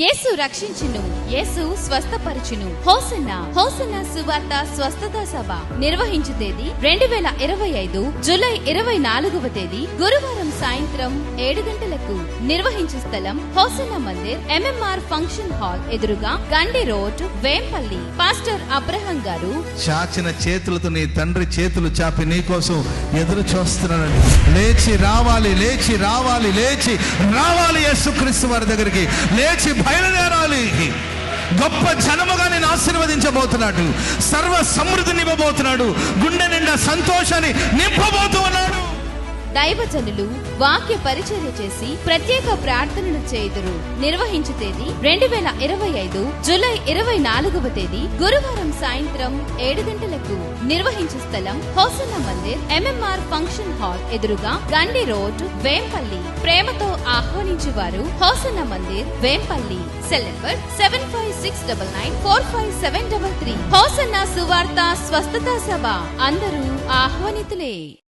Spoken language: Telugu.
యేసు రక్షించును. యేసు స్వస్థపరచును. హోసన్న. హోసన్న సువార్త స్వస్థత సభ నిర్వహించు తేదీ రెండు వేల ఇరవై ఐదు జూలై ఇరవై నాలుగవ తేదీ గురువారం సాయంత్రం ఏడు గంటలకు నిర్వహించు స్థలం Hosanna Mandir MMR function hall ఎదురుగా Gandi road Vempalli. Pastor Abraham garu చాచిన చేతులతో నీ తండ్రి చేతులు చాపి నీ కోసం ఎదురు చూస్తున్నానండి లేచి రావాలి లేచి రావాలి లేచి రావాలి యేసుక్రీస్తు వారి దగ్గరికి. లేచి బయలుదేరాలి. గొప్ప జనముగా నేను ఆశీర్వదించబోతున్నాడు. సర్వ సమృద్ధిని ఇవ్వబోతున్నాడు. గుండె నిండా సంతోషాన్ని నింపబోతూ దైవజనులు వాక్య పరిచర్య చేసి ప్రత్యేక ప్రార్థనలు చేయుదురు. నిర్వహించు తేదీ రెండు వేల ఇరవై ఐదు జూలై ఇరవై నాలుగవ తేదీ గురువారం సాయంత్రం ఏడు గంటలకు. నిర్వహించు స్థలం Hosanna Mandir MMR function hall ఎదురుగా గండి రోడ్ వేంపల్లి. ప్రేమతో ఆహ్వానించు వారు Hosanna Mandir Vempalli. Cell number seven five six double nine four five seven double three. Hosanna సువార్త స్వస్థత సభ. అందరూ ఆహ్వానితులే.